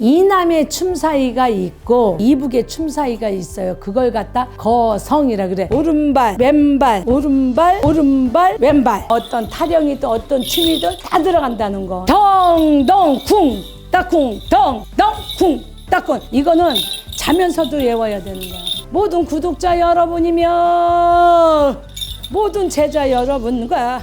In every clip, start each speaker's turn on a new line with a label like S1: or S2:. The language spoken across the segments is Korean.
S1: 이남의 춤사위가 있고 이북의 춤사위가 있어요. 그걸 갖다 거성이라 그래. 오른발, 왼발, 오른발, 오른발, 왼발. 어떤 타령이든 어떤 춤이든 다 들어간다는 거. 덩덩 쿵 따쿵 덩덩 쿵 따쿵 이거는 자면서도 외워야 되는 거야. 모든 구독자 여러분이며 모든 제자 여러분과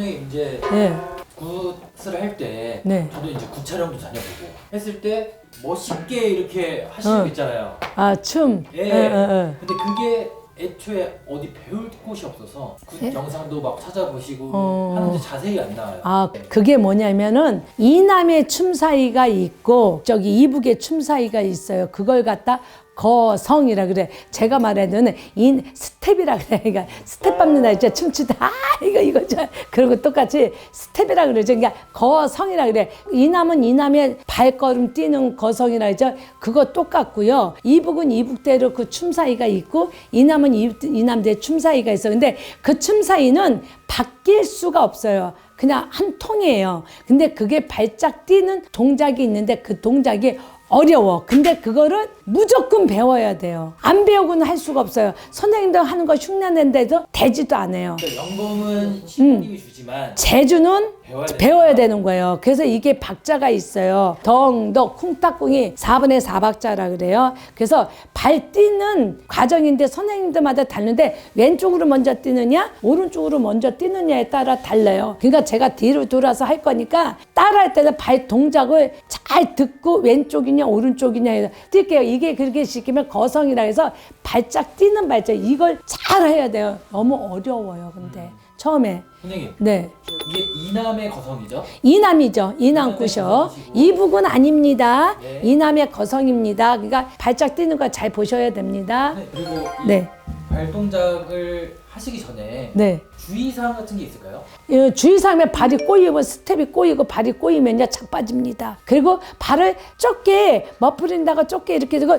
S2: 선생님 이제
S1: 네.
S2: 굿을 할 때
S1: 네.
S2: 저도 이제 굿 촬영도 다녀보고 했을 때 멋있게 이렇게 하시는
S1: 어.
S2: 거 있잖아요.
S1: 아 춤.
S2: 예.
S1: 예, 예, 예.
S2: 근데 그게 애초에 어디 배울 곳이 없어서 굿
S1: 예?
S2: 영상도 막 찾아보시고
S1: 어.
S2: 하는데 자세히 안 나와요.
S1: 아,
S2: 네.
S1: 그게 뭐냐면은 이남의 춤사위가 있고 저기 이북의 춤사위가 있어요. 그걸 갖다 거성이라 그래. 제가 말하는 인 스텝이라 그래. 그러니까 스텝 밟는다 이제 춤추다. 아, 이거 이거 저 그리고 똑같이 스텝이라 그러죠. 그러니까 거성이라 그래. 이남은 이남의 발걸음 뛰는 거성이라 그러죠. 그거 똑같고요. 이북은 이북대로 그 춤사위가 있고 이남은 이- 이남대 춤사위가 있어. 근데 그 춤사위는 바뀔 수가 없어요. 그냥 한 통이에요. 근데 그게 발짝 뛰는 동작이 있는데 그 동작이 어려워. 근데 그거를 무조건 배워야 돼요. 안 배우고는 할 수가 없어요. 선생님들 하는 거 흉내낸데도 되지도 않아요.
S2: 그러니까 연금은 신부님이 주지만
S1: 제주는
S2: 배워야.
S1: 배워야 되는 거예요. 그래서 이게 박자가 있어요. 덩덕 쿵따꿍이 4분의 4박자라 그래요. 그래서 발 뛰는 과정인데 선생님들마다 다른데 왼쪽으로 먼저 뛰느냐 오른쪽으로 먼저 뛰느냐에 따라 달라요. 그러니까 제가 뒤로 돌아서 할 거니까 따라할 때는 발 동작을 잘 듣고 왼쪽이냐 오른쪽이냐 해서 뛸게요. 이게 그렇게 시키면 거성이라 해서 발짝 뛰는 발자 이걸 잘 해야 돼요. 너무 어려워요. 근데 처음에
S2: 선생님
S1: 네.
S2: 이게 이남의 거성이죠?
S1: 이남이죠. 이남구셔.
S2: 거성이시고.
S1: 이북은 아닙니다.
S2: 네.
S1: 이남의 거성입니다. 그러니까 발짝 뛰는 거 잘 보셔야 됩니다.
S2: 네, 그리고 이
S1: 네.
S2: 발 동작을 하시기 전에
S1: 네.
S2: 주의사항 같은 게 있을까요?
S1: 이 주의사항에 발이 꼬이고 스텝이 꼬이고 발이 꼬이면요 착 빠집니다. 그리고 발을 좁게 멋부린다가 좁게 이렇게 되고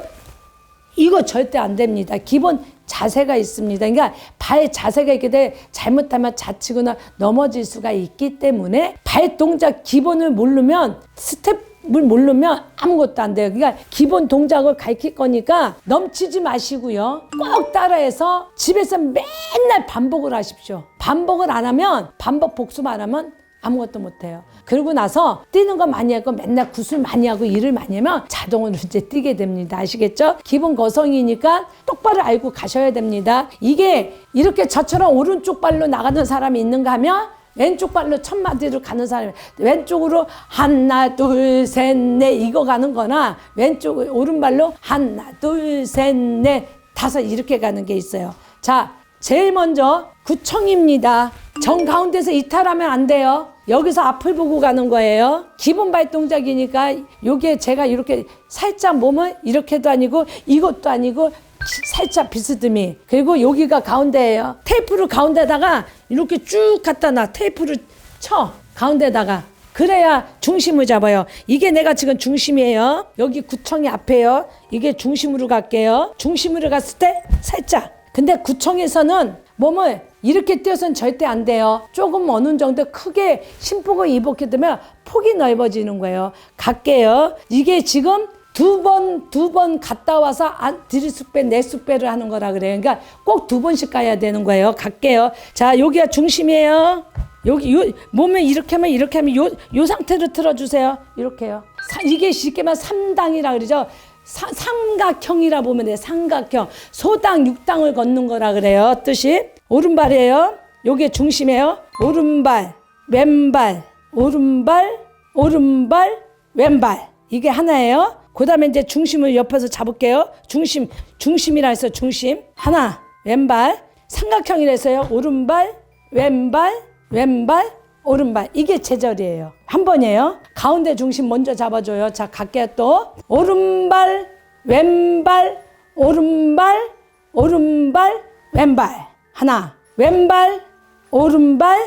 S1: 이거 절대 안 됩니다. 기본 자세가 있습니다. 그러니까 발 자세가 있게 돼 잘못하면 자치거나 넘어질 수가 있기 때문에 발 동작 기본을 모르면 스텝 을 모르면 아무것도 안 돼요. 그러니까 기본 동작을 가르칠 거니까 넘치지 마시고요. 꼭 따라해서 집에서 맨날 반복을 하십시오. 반복을 안 하면 반복 복습 안 하면 아무것도 못해요. 그러고 나서 뛰는 거 많이 하고 맨날 구슬 많이 하고 일을 많이 하면 자동으로 이제 뛰게 됩니다. 아시겠죠? 기본 거성이니까 똑바로 알고 가셔야 됩니다. 이게 이렇게 저처럼 오른쪽 발로 나가는 사람이 있는가 하면 왼쪽 발로 첫 마디로 가는 사람이 왼쪽으로 하나 둘 셋 넷 이거 가는 거나 왼쪽 오른발로 하나 둘 셋 넷 다섯 이렇게 가는 게 있어요. 자, 제일 먼저 구청입니다. 정 가운데서 이탈하면 안 돼요. 여기서 앞을 보고 가는 거예요. 기본 발 동작이니까 요게 제가 이렇게 살짝 몸을 이렇게도 아니고 이것도 아니고 살짝 비스듬히 그리고 여기가 가운데예요. 테이프를 가운데다가 이렇게 쭉 갖다 놔. 테이프를 쳐 가운데다가 그래야 중심을 잡아요. 이게 내가 지금 중심이에요. 여기 구청이 앞에요. 이게 중심으로 갈게요. 중심으로 갔을 때 살짝. 근데 구청에서는 몸을 이렇게 뛰어서는 절대 안 돼요. 조금 어느 정도 크게 신폭을 입었게 되면 폭이 넓어지는 거예요. 갈게요. 이게 지금 두 번, 두 번 갔다 와서 안, 들이숙배, 내숙배를 하는 거라 그래요. 그러니까 꼭 두 번씩 가야 되는 거예요. 갈게요. 자, 여기가 중심이에요. 여기, 요, 몸을 이렇게 하면, 이렇게 하면, 요, 요 상태로 틀어주세요. 이렇게요. 사- 이게 쉽게 말하면 삼당이라 그러죠. 사- 삼각형이라 보면 돼요. 삼각형. 소당, 육당을 걷는 거라 그래요. 뜻이. 오른발이에요. 요게 중심이에요. 오른발, 왼발, 오른발, 오른발, 왼발. 이게 하나예요. 그 다음에 이제 중심을 옆에서 잡을게요. 중심, 중심이라 해서 중심. 하나, 왼발. 삼각형이라 해서요. 오른발, 왼발, 왼발, 오른발. 이게 제절이에요. 한 번이에요. 가운데 중심 먼저 잡아줘요. 자, 갈게요 또. 오른발, 왼발, 오른발, 오른발, 왼발. 하나 왼발 오른발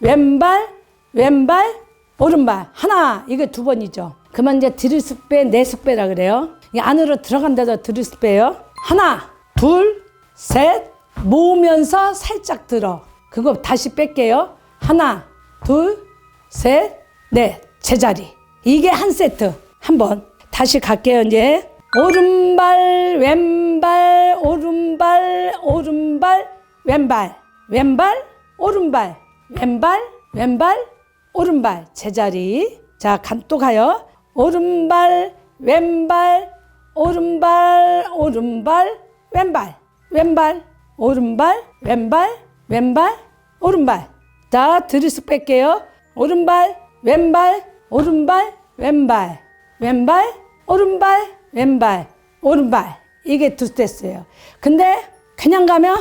S1: 왼발 왼발 오른발 하나 이게 두 번이죠. 그만 이제 드리스빼 내스빼라 그래요. 이 안으로 들어간다도 드리스빼요. 하나 둘 셋 모으면서 살짝 들어. 그거 다시 뺄게요. 하나 둘 셋 넷 제자리. 이게 한 세트. 한번 다시 갈게요 이제. 오른발 왼발 오른발 오른발 왼발 왼발 오른발 왼발 왼발 오른발 제자리 자또 가요 오른발 왼발 오른발 오른발 왼발. 왼발 오른발 왼발 왼발 오른발. 자 드리스 뺄게요. 오른발 왼발 오른발 왼발. 왼발 오른발 왼발. 오른발. 이게 두 세트예요. 근데 그냥 가면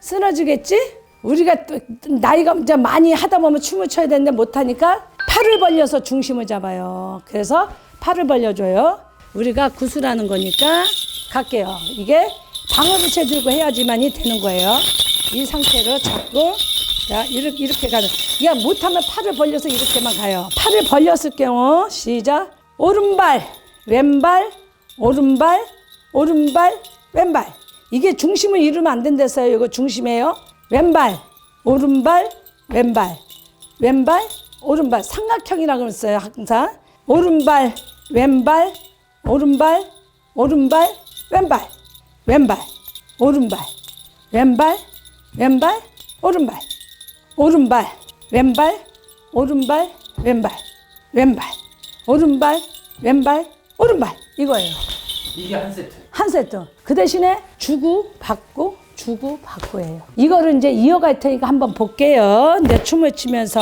S1: 쓰러지겠지? 우리가 또 나이가 이제 많이 하다 보면 춤을 춰야 되는데 못하니까 팔을 벌려서 중심을 잡아요. 그래서 팔을 벌려줘요. 우리가 구슬하는 거니까 갈게요. 이게 방어 부채 들고 해야지만이 되는 거예요. 이 상태로 잡고 자 이렇게 이렇게 가는. 야 못하면 팔을 벌려서 이렇게만 가요. 팔을 벌렸을 경우 시작. 오른발 왼발 오른발 오른발 왼발. 이게 중심을 잃으면 안 된댔어요. 이거 중심이에요. 왼발 오른발 왼발. 왼발 오른발 삼각형이라고 그랬어요 항상. 오른발 왼발 오른발 오른발 왼발 왼발 오른발 왼발 왼발 오른발 오른발 왼발 오른발 왼발 왼발 오른발 왼발 오른발. 이거예요.
S2: 이게 한 세트.
S1: 한 세트. 그 대신에 주고 받고 주고 받고예요. 이거를 이제 이어갈 테니까 한번 볼게요. 이제 춤을 추면서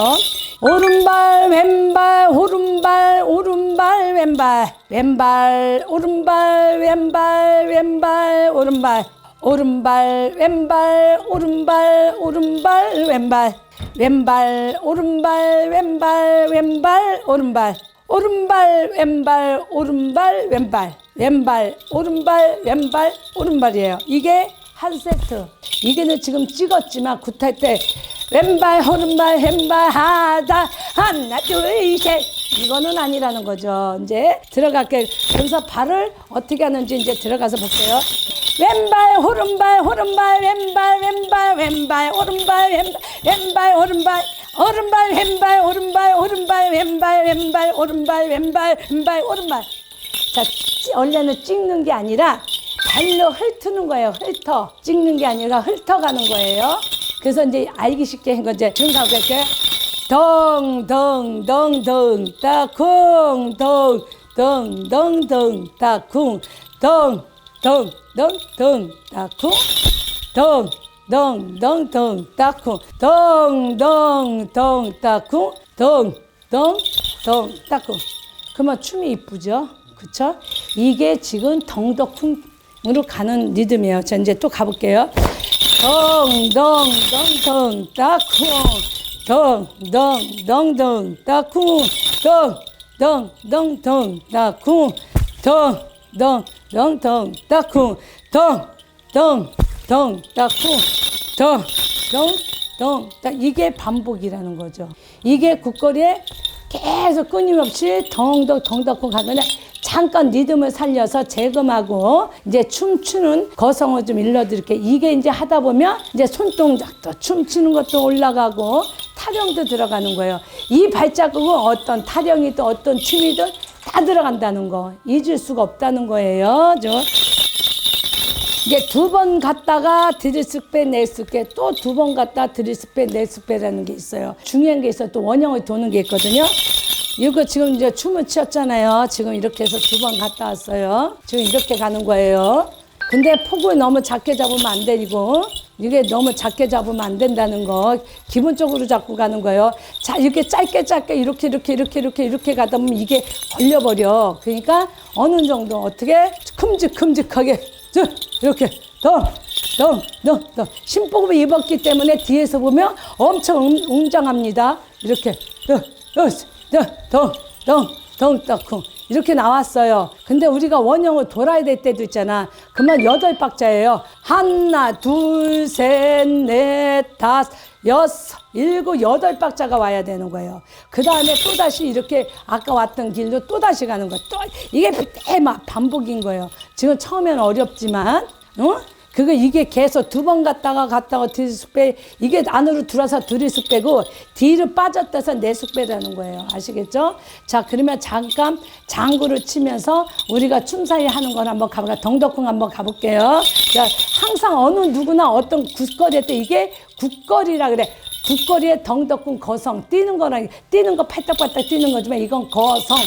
S1: 오른발 왼발 오른발 오른발 왼발. 왼발 오른발 왼발 왼발 오른발. 오른발 왼발 오른발 오른발 왼발. 왼발 오른발 왼발 왼발 오른발. 오른발 왼발 오른발 왼발. 왼발 오른발 왼발 오른발이에요. 이게 한 세트. 이게는 지금 찍었지만 굿할 때 왼발 오른발 왼발 하다 하나 둘 셋. 이거는 아니라는 거죠. 이제 들어갈게. 그래서 발을 어떻게 하는지 이제 들어가서 볼게요. 왼발 오른발 오른발 왼발 왼발 왼발 오른발 왼발 왼발 오른발 오른발 왼발 오른발 오른발 왼발 왼발 오른발 왼발 왼발 오른발. 자 찌- 원래는 찍는 게 아니라 발로 훑는 거예요 훑어 찍는 게 아니라 훑어가는 거예요 그래서 이제 알기 쉽게 한 지금 가고 이렇게 덩덩덩덩 따쿵 덩덩덩덩 따쿵 덩덩덩덩 따쿵 덩덩덩덩 따쿵 덩덩덩 따쿵 덩덩덩 따쿵 그러면 춤이 이쁘죠 그쵸 이게 지금 덩덕쿵 으로 가는 리듬이에요 자 이제 또 가볼게요 덩 덩 덩 덩 따쿵 덩 덩 덩 덩 따쿵 덩 덩 덩 덩 따쿵 덩 덩 덩 덩 따쿵 덩 덩 덩 따쿵 덩 덩 덩 따 이게 반복이라는 거죠. 이게 국거리에 계속 끊임없이 덩덩 덩덕쿵 가면 잠깐 리듬을 살려서 재금하고 이제 춤추는 거성을 좀 일러드릴게요. 이게 이제 하다 보면 이제 손동작도 춤추는 것도 올라가고 타령도 들어가는 거예요. 이 발자국은 어떤 타령이든 어떤 춤이든 다 들어간다는 거 잊을 수가 없다는 거예요. 저 이게 두 번 갔다가 드리스페 네스페 또 두 번 갔다 드리스페 네스페라는 게 있어요. 중요한 게 있어요. 또 원형을 도는 게 있거든요. 이거 지금 이제 춤을 추었잖아요. 지금 이렇게 해서 두 번 갔다 왔어요. 지금 이렇게 가는 거예요. 근데 폭을 너무 작게 잡으면 안 되고 이게 너무 작게 잡으면 안 된다는 거 기본적으로 잡고 가는 거예요. 자 이렇게 짧게 짧게 이렇게 이렇게 이렇게 이렇게 이렇게 가다 보면 이게 걸려버려. 그러니까 어느 정도 어떻게 큼직큼직하게 저, 이렇게 덩덩덩덩 신복을 입었기 때문에 뒤에서 보면 엄청 웅- 웅장합니다. 이렇게 덩덩덩덩덩 따쿵 이렇게 나왔어요. 근데 우리가 원형을 돌아야 될 때도 있잖아. 그러면 여덟 박자예요. 하나, 둘, 셋, 넷, 다섯, 여섯, 일곱, 여덟 박자가 와야 되는 거예요. 그 다음에 또다시 이렇게 아까 왔던 길로 또다시 가는 거예요. 또 이게 대막 반복인 거예요. 지금 처음엔 어렵지만, 어? 그거 이게 계속 두 번 갔다가 갔다가 뒤숙 빼 이게 안으로 들어와서 둘이숙 빼고 뒤로 빠졌다서 내숙 빼라는 거예요 아시겠죠? 자 그러면 잠깐 장구를 치면서 우리가 춤사위 하는 걸 한번 가볼까 덩덕궁 한번 가볼게요 자 항상 어느 누구나 어떤 국거리 때 이게 국거리라 그래. 국거리에 덩덕궁 거성. 뛰는 거랑 뛰는 거 팔딱팔딱 뛰는 거지만 이건 거성.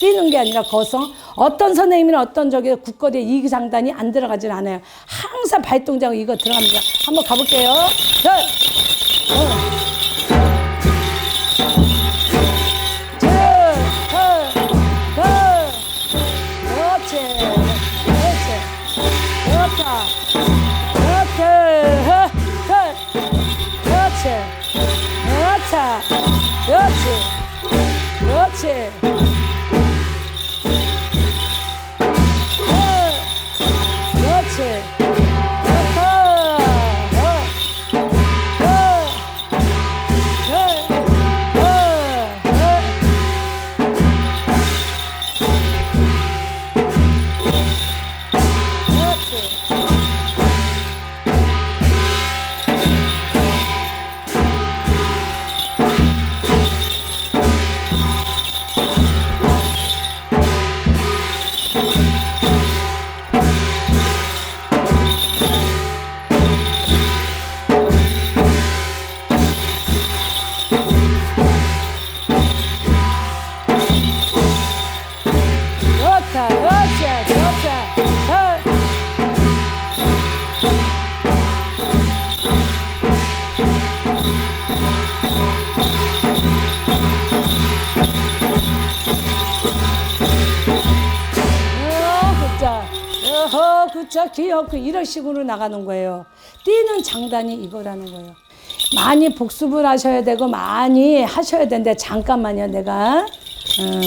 S1: 뛰는 게 아니라 거성. 어떤 선생님이나 어떤 저기 국거리에 이 장단이 안 들어가질 않아요. 항상 발동자고 이거 들어갑니다. 한번 가볼게요. 자. 그렇지. 그렇지. 그렇지 귀엽고 이런 식으로 나가는 거예요. 뛰는 장단이 이거라는 거예요. 많이 복습을 하셔야 되고 많이 하셔야 되는데 잠깐만요, 내가. 어,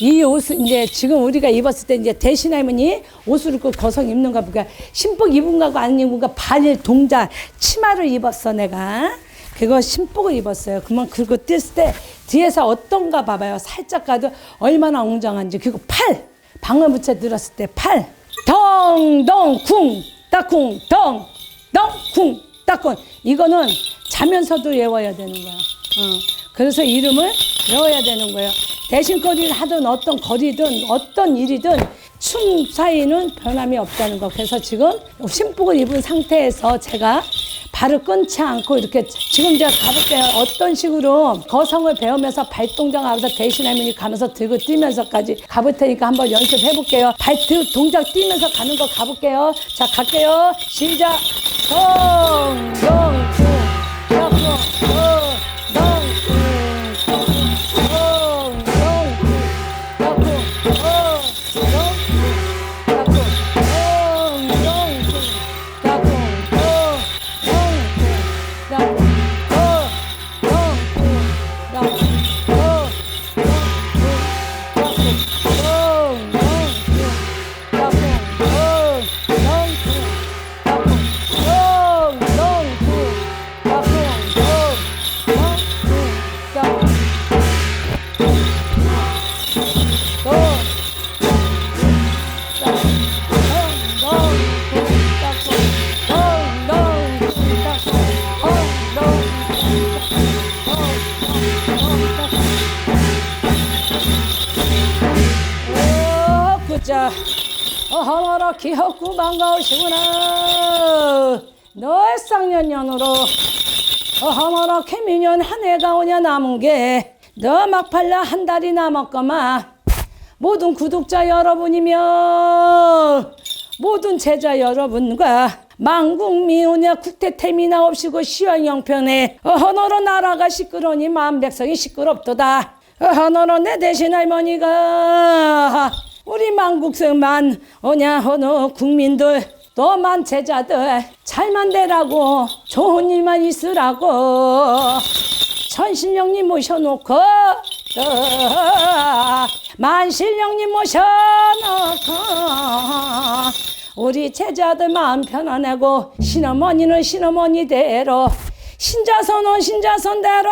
S1: 이 옷을 이제 지금 우리가 입었을 때 이제 대신 할머니 옷을 입고 거성 입는가 보니까 신복 입은가고 안 입은가 발 동자 치마를 입었어 내가. 그거 신복을 입었어요. 그러면 그거 뛸때 뒤에서 어떤가 봐봐요. 살짝 가도 얼마나 웅장한지. 그리고 팔. 방울부채 들었을 때 팔 덩덩 쿵 따쿵 덩덩 쿵 따쿵 이거는 자면서도 외워야 되는 거야 어. 그래서 이름을 외워야 되는 거예요. 대신거리를 하든 어떤 거리든 어떤 일이든 춤 사이는 변함이 없다는 거. 그래서 지금 신복을 입은 상태에서 제가 발을 끊지 않고 이렇게 지금 제가 가볼게요. 어떤 식으로 거성을 배우면서 발동작 하면서 대신 할머니 가면서 들고 뛰면서까지 가볼 테니까 한번 연습해 볼게요. 발 들- 동작 뛰면서 가는 거 가볼게요. 자, 갈게요. 시작. 동, 동, 쿵, 동, 동, 동, 어, 굿자. 어허머라 귀엽고 반가우시구나. 너의 쌍년년으로 어허머라 개미년 한 해가 오냐 남은 게 너 막팔라 한 달이 남았거만 모든 구독자 여러분이며 모든 제자 여러분과 망국미 오냐 국태태미나 없이고 시황영편에 어허너로 나라가 시끄러니 마음 백성이 시끄럽도다. 어허너로 내 대신 할머니가 우리 망국성만 오냐 어느 국민들 또만 제자들 잘만 되라고 좋은 일만 있으라고 천신령님 모셔놓고 만실령님 모셔놓고 우리 제자들 마음 편안하고 신어머니는 신어머니대로 신자손은 신자손대로.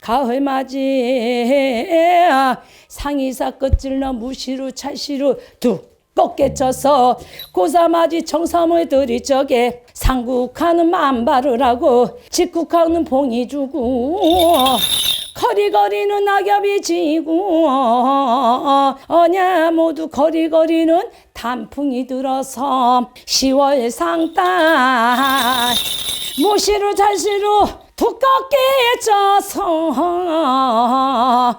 S1: 가을맞이 상이사 끝질러 무시루 찰시루 두껍게 쳐서 고사맞이 청삼을 들이적에 상국하는 만발을 하고 직국하는 봉이 주고 거리거리는 낙엽이 지고 어냐 모두 거리거리는 단풍이 들어서 10월 상달 무시로 잘시로 두껍게 쪄서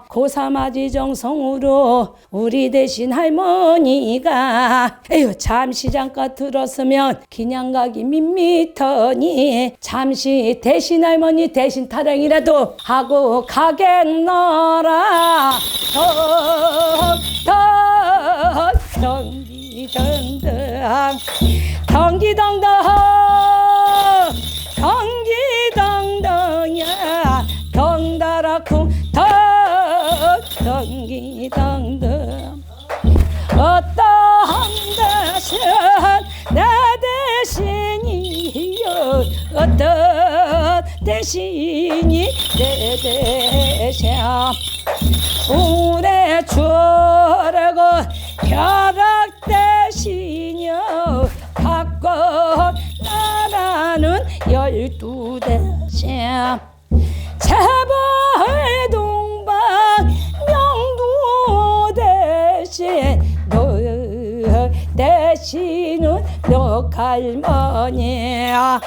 S1: 고사맞이 정성으로 우리 대신 할머니가 에휴 잠시 잠깐 들었으면 그냥 가기 밋밋하니 잠시 대신 할머니 대신 타령이라도 하고 가겠노라. 덩기덩덩 덩기덩덩 덩기덩덩 야 덩다라쿵 덩 덩기덩덩 어떤 대신 내 대신이요 어떤 대신이 내 대신? 우 할머니야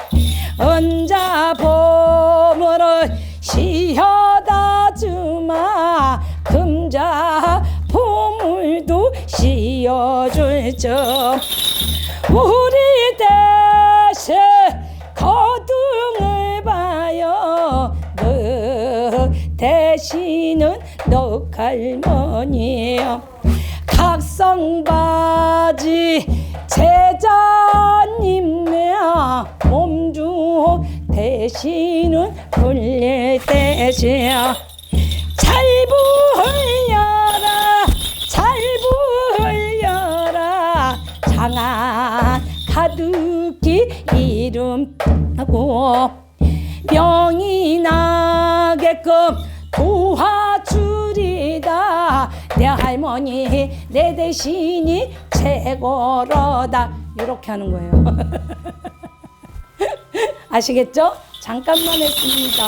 S1: 언자 봄으로 시어다 주마. 금자 보물도 씌어줄 점 우리 대신 거둥을 봐요. 너 대신은 너 할머니요 각성바지 제자 대신은 불릴 대시야 잘 불려라 잘 불려라. 장안 가득히 이름하고 병이 나게끔 도와주리다. 내 할머니 내 대신이 최고로다. 이렇게 하는 거예요. 아시겠죠? 잠깐만 했습니다